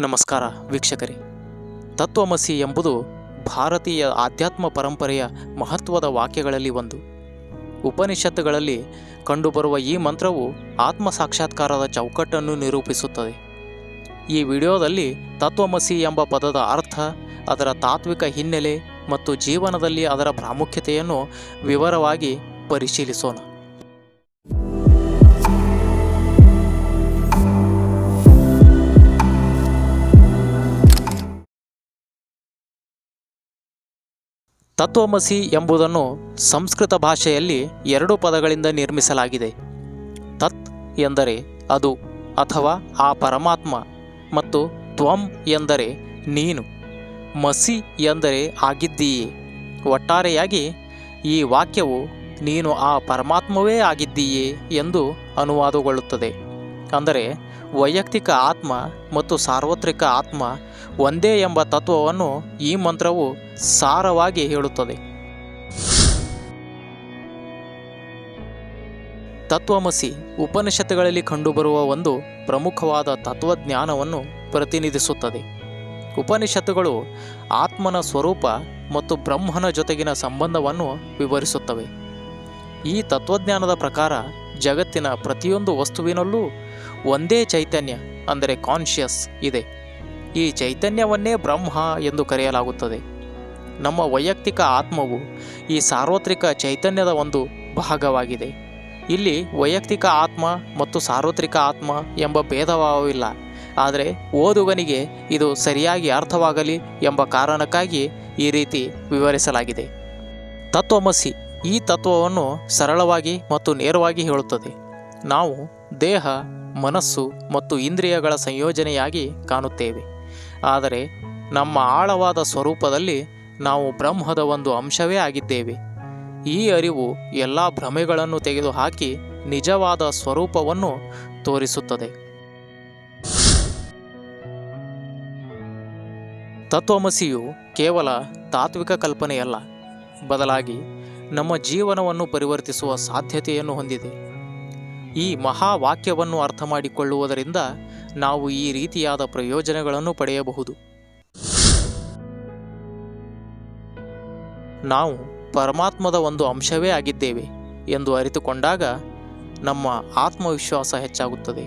ನಮಸ್ಕಾರ ವೀಕ್ಷಕರೇ. ತತ್ವಮಸಿ ಎಂಬುದು ಭಾರತೀಯ ಆಧ್ಯಾತ್ಮ ಪರಂಪರೆಯ ಮಹತ್ವದ ವಾಕ್ಯಗಳಲ್ಲಿ ಒಂದು. ಉಪನಿಷತ್ತುಗಳಲ್ಲಿ ಕಂಡುಬರುವ ಈ ಮಂತ್ರವು ಆತ್ಮ ಸಾಕ್ಷಾತ್ಕಾರದ ಚೌಕಟ್ಟನ್ನು ನಿರೂಪಿಸುತ್ತದೆ. ಈ ವಿಡಿಯೋದಲ್ಲಿ ತತ್ವಮಸಿ ಎಂಬ ಪದದ ಅರ್ಥ, ಅದರ ತಾತ್ವಿಕ ಹಿನ್ನೆಲೆ ಮತ್ತು ಜೀವನದಲ್ಲಿ ಅದರ ಪ್ರಾಮುಖ್ಯತೆಯನ್ನು ವಿವರವಾಗಿ ಪರಿಶೀಲಿಸೋಣ. ತತ್ವಮಸಿ ಎಂಬುದನ್ನು ಸಂಸ್ಕೃತ ಭಾಷೆಯಲ್ಲಿ ಎರಡು ಪದಗಳಿಂದ ನಿರ್ಮಿಸಲಾಗಿದೆ. ತತ್ ಎಂದರೆ ಅದು ಅಥವಾ ಆ ಪರಮಾತ್ಮ ಮತ್ತು ತ್ವಂ ಎಂದರೆ ನೀನು. ಮಸಿ ಎಂದರೆ ಆಗಿದ್ದೀಯೆ. ಒಟ್ಟಾರೆಯಾಗಿ ಈ ವಾಕ್ಯವು ನೀನು ಆ ಪರಮಾತ್ಮವೇ ಆಗಿದ್ದೀಯೆ ಎಂದು ಅನುವಾದಗೊಳ್ಳುತ್ತದೆ. ಅಂದರೆ ವೈಯಕ್ತಿಕ ಆತ್ಮ ಮತ್ತು ಸಾರ್ವತ್ರಿಕ ಆತ್ಮ ಒಂದೇ ಎಂಬ ತತ್ವವನ್ನು ಈ ಮಂತ್ರವು ಸಾರವಾಗಿ ಹೇಳುತ್ತದೆ. ತತ್ವಮಸಿ ಉಪನಿಷತ್ತುಗಳಲ್ಲಿ ಕಂಡುಬರುವ ಒಂದು ಪ್ರಮುಖವಾದ ತತ್ವಜ್ಞಾನವನ್ನು ಪ್ರತಿನಿಧಿಸುತ್ತದೆ. ಉಪನಿಷತ್ತುಗಳು ಆತ್ಮನ ಸ್ವರೂಪ ಮತ್ತು ಬ್ರಹ್ಮನ ಜೊತೆಗಿನ ಸಂಬಂಧವನ್ನು ವಿವರಿಸುತ್ತವೆ. ಈ ತತ್ವಜ್ಞಾನದ ಪ್ರಕಾರ ಜಗತ್ತಿನ ಪ್ರತಿಯೊಂದು ವಸ್ತುವಿನಲ್ಲೂ ಒಂದೇ ಚೈತನ್ಯ, ಅಂದರೆ ಕಾನ್ಷಿಯಸ್, ಇದೆ. ಈ ಚೈತನ್ಯವನ್ನೇ ಬ್ರಹ್ಮ ಎಂದು ಕರೆಯಲಾಗುತ್ತದೆ. ನಮ್ಮ ವೈಯಕ್ತಿಕ ಆತ್ಮವು ಈ ಸಾರ್ವತ್ರಿಕ ಚೈತನ್ಯದ ಒಂದು ಭಾಗವಾಗಿದೆ. ಇಲ್ಲಿ ವೈಯಕ್ತಿಕ ಆತ್ಮ ಮತ್ತು ಸಾರ್ವತ್ರಿಕ ಆತ್ಮ ಎಂಬ ಭೇದಭಾವವಿಲ್ಲ ಆದರೆ ಓದುಗನಿಗೆ ಇದು ಸರಿಯಾಗಿ ಅರ್ಥವಾಗಲಿ ಎಂಬ ಕಾರಣಕ್ಕಾಗಿ ಈ ರೀತಿ ವಿವರಿಸಲಾಗಿದೆ. ತತ್ವಮಸಿ ಈ ತತ್ವವನ್ನು ಸರಳವಾಗಿ ಮತ್ತು ನೇರವಾಗಿ ಹೇಳುತ್ತದೆ. ನಾವು ದೇಹ, ಮನಸ್ಸು ಮತ್ತು ಇಂದ್ರಿಯಗಳ ಸಂಯೋಜನೆಯಾಗಿ ಕಾಣುತ್ತೇವೆ. ಆದರೆ ನಮ್ಮ ಆಳವಾದ ಸ್ವರೂಪದಲ್ಲಿ ನಾವು ಬ್ರಹ್ಮದ ಒಂದು ಅಂಶವೇ ಆಗಿದ್ದೇವೆ. ಈ ಅರಿವು ಎಲ್ಲ ಭ್ರಮೆಗಳನ್ನು ತೆಗೆದುಹಾಕಿ ನಿಜವಾದ ಸ್ವರೂಪವನ್ನು ತೋರಿಸುತ್ತದೆ. ತತ್ವಮಸಿಯು ಕೇವಲ ತಾತ್ವಿಕ ಕಲ್ಪನೆಯಲ್ಲ. ಬದಲಾಗಿ ನಮ್ಮ ಜೀವನವನ್ನು ಪರಿವರ್ತಿಸುವ ಸಾಧ್ಯತೆಯನ್ನು ಹೊಂದಿದೆ. ಈ ಮಹಾವಾಕ್ಯವನ್ನು ಅರ್ಥ ಮಾಡಿಕೊಳ್ಳುವುದರಿಂದ ನಾವು ಈ ರೀತಿಯಾದ ಪ್ರಯೋಜನಗಳನ್ನು ಪಡೆಯಬಹುದು. ನಾವು ಪರಮಾತ್ಮದ ಒಂದು ಅಂಶವೇ ಆಗಿದ್ದೇವೆ ಎಂದು ಅರಿತುಕೊಂಡಾಗ ನಮ್ಮ ಆತ್ಮವಿಶ್ವಾಸ ಹೆಚ್ಚಾಗುತ್ತದೆ.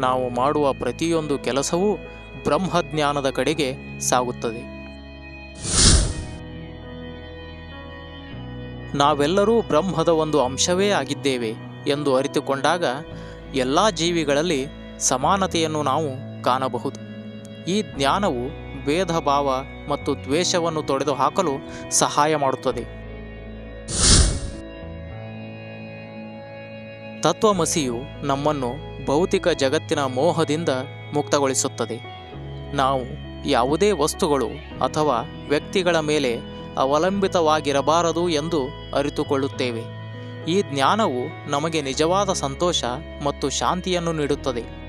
ನಾವು ಮಾಡುವ ಪ್ರತಿಯೊಂದು ಕೆಲಸವೂ ಬ್ರಹ್ಮಜ್ಞಾನದ ಕಡೆಗೆ ಸಾಗುತ್ತದೆ. ನಾವೆಲ್ಲರೂ ಬ್ರಹ್ಮದ ಒಂದು ಅಂಶವೇ ಆಗಿದ್ದೇವೆ ಎಂದು ಅರಿತುಕೊಂಡಾಗ ಎಲ್ಲ ಜೀವಿಗಳಲ್ಲಿ ಸಮಾನತೆಯನ್ನು ನಾವು ಕಾಣಬಹುದು. ಈ ಜ್ಞಾನವು ಭೇದ ಭಾವ ಮತ್ತು ದ್ವೇಷವನ್ನು ತೊಡೆದು ಹಾಕಲು ಸಹಾಯ ಮಾಡುತ್ತದೆ. ತತ್ವಮಸಿಯು ನಮ್ಮನ್ನು ಭೌತಿಕ ಜಗತ್ತಿನ ಮೋಹದಿಂದ ಮುಕ್ತಗೊಳಿಸುತ್ತದೆ. ನಾವು ಯಾವುದೇ ವಸ್ತುಗಳು ಅಥವಾ ವ್ಯಕ್ತಿಗಳ ಮೇಲೆ ಅವಲಂಬಿತವಾಗಿರಬಾರದು ಎಂದು ಅರಿತುಕೊಳ್ಳುತ್ತೇವೆ. ಈ ಜ್ಞಾನವು ನಮಗೆ ನಿಜವಾದ ಸಂತೋಷ ಮತ್ತು ಶಾಂತಿಯನ್ನು ನೀಡುತ್ತದೆ.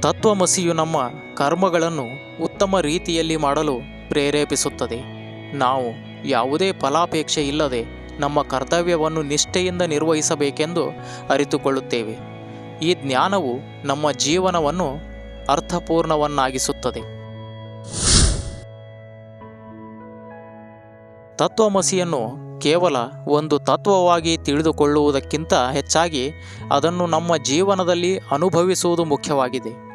ತತ್ವಮಸಿಯು ನಮ್ಮ ಕರ್ಮಗಳನ್ನು ಉತ್ತಮ ರೀತಿಯಲ್ಲಿ ಮಾಡಲು ಪ್ರೇರೇಪಿಸುತ್ತದೆ. ನಾವು ಯಾವುದೇ ಫಲಾಪೇಕ್ಷೆ ಇಲ್ಲದೆ ನಮ್ಮ ಕರ್ತವ್ಯವನ್ನು ನಿಷ್ಠೆಯಿಂದ ನಿರ್ವಹಿಸಬೇಕೆಂದು ಅರಿತುಕೊಳ್ಳುತ್ತೇವೆ. ಈ ಜ್ಞಾನವು ನಮ್ಮ ಜೀವನವನ್ನು ಅರ್ಥಪೂರ್ಣವನ್ನಾಗಿಸುತ್ತದೆ. ತತ್ವಮಸಿಯನ್ನು ಕೇವಲ ಒಂದು ತತ್ವವಾಗಿ ತಿಳಿದುಕೊಳ್ಳುವುದಕ್ಕಿಂತ ಹೆಚ್ಚಾಗಿ ಅದನ್ನು ನಮ್ಮ ಜೀವನದಲ್ಲಿ ಅನುಭವಿಸುವುದು ಮುಖ್ಯವಾಗಿದೆ.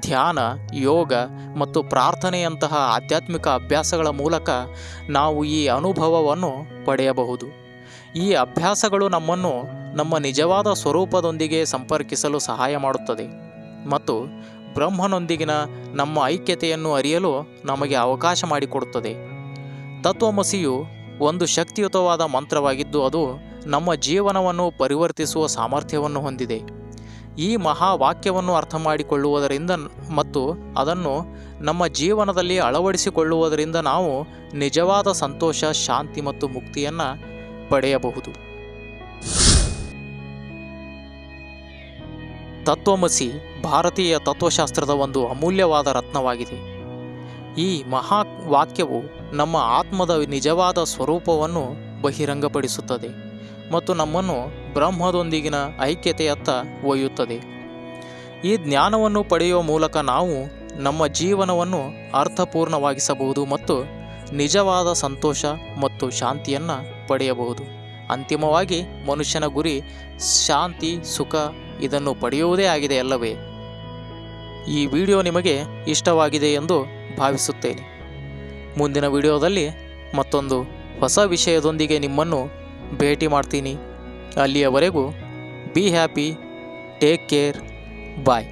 ಧ್ಯಾನ, ಯೋಗ ಮತ್ತು ಪ್ರಾರ್ಥನೆಯಂತಹ ಆಧ್ಯಾತ್ಮಿಕ ಅಭ್ಯಾಸಗಳ ಮೂಲಕ ನಾವು ಈ ಅನುಭವವನ್ನು ಪಡೆಯಬಹುದು. ಈ ಅಭ್ಯಾಸಗಳು ನಮ್ಮನ್ನು ನಮ್ಮ ನಿಜವಾದ ಸ್ವರೂಪದೊಂದಿಗೆ ಸಂಪರ್ಕಿಸಲು ಸಹಾಯ ಮಾಡುತ್ತದೆ ಮತ್ತು ಬ್ರಹ್ಮನೊಂದಿಗಿನ ನಮ್ಮ ಐಕ್ಯತೆಯನ್ನು ಅರಿಯಲು ನಮಗೆ ಅವಕಾಶ ಮಾಡಿಕೊಡುತ್ತದೆ. ತತ್ವಮಸಿಯು ಒಂದು ಶಕ್ತಿಯುತವಾದ ಮಂತ್ರವಾಗಿದ್ದು ಅದು ನಮ್ಮ ಜೀವನವನ್ನು ಪರಿವರ್ತಿಸುವ ಸಾಮರ್ಥ್ಯವನ್ನು ಹೊಂದಿದೆ. ಈ ಮಹಾವಾಕ್ಯವನ್ನು ಅರ್ಥ ಮಾಡಿಕೊಳ್ಳುವುದರಿಂದ ಮತ್ತು ಅದನ್ನು ನಮ್ಮ ಜೀವನದಲ್ಲಿ ಅಳವಡಿಸಿಕೊಳ್ಳುವುದರಿಂದ ನಾವು ನಿಜವಾದ ಸಂತೋಷ, ಶಾಂತಿ ಮತ್ತು ಮುಕ್ತಿಯನ್ನು ಪಡೆಯಬಹುದು. ತತ್ವಮಸಿ ಭಾರತೀಯ ತತ್ವಶಾಸ್ತ್ರದ ಒಂದು ಅಮೂಲ್ಯವಾದ ರತ್ನವಾಗಿದೆ. ಈ ಮಹಾ ವಾಕ್ಯವು ನಮ್ಮ ಆತ್ಮದ ನಿಜವಾದ ಸ್ವರೂಪವನ್ನು ಬಹಿರಂಗಪಡಿಸುತ್ತದೆ ಮತ್ತು ನಮ್ಮನ್ನು ಬ್ರಹ್ಮದೊಂದಿಗಿನ ಐಕ್ಯತೆಯತ್ತ ಒಯ್ಯುತ್ತದೆ. ಈ ಜ್ಞಾನವನ್ನು ಪಡೆಯುವ ಮೂಲಕ ನಾವು ನಮ್ಮ ಜೀವನವನ್ನು ಅರ್ಥಪೂರ್ಣವಾಗಿಸಬಹುದು ಮತ್ತು ನಿಜವಾದ ಸಂತೋಷ ಮತ್ತು ಶಾಂತಿಯನ್ನು ಪಡೆಯಬಹುದು. ಅಂತಿಮವಾಗಿ ಮನುಷ್ಯನ ಗುರಿ ಶಾಂತಿ, ಸುಖ ಇದನ್ನು ಪಡೆಯುವುದೇ ಆಗಿದೆ ಅಲ್ಲವೇ? ಈ ವಿಡಿಯೋ ನಿಮಗೆ ಇಷ್ಟವಾಗಿದೆ ಎಂದು ಭಾವಿಸುತ್ತೇನೆ. ಮುಂದಿನ ವಿಡಿಯೋದಲ್ಲಿ ಮತ್ತೊಂದು ಹೊಸ ವಿಷಯದೊಂದಿಗೆ ನಿಮ್ಮನ್ನು ಭೇಟಿ ಮಾಡ್ತೀನಿ. ಅಲ್ಲಿಯವರೆಗೂ be happy take care bye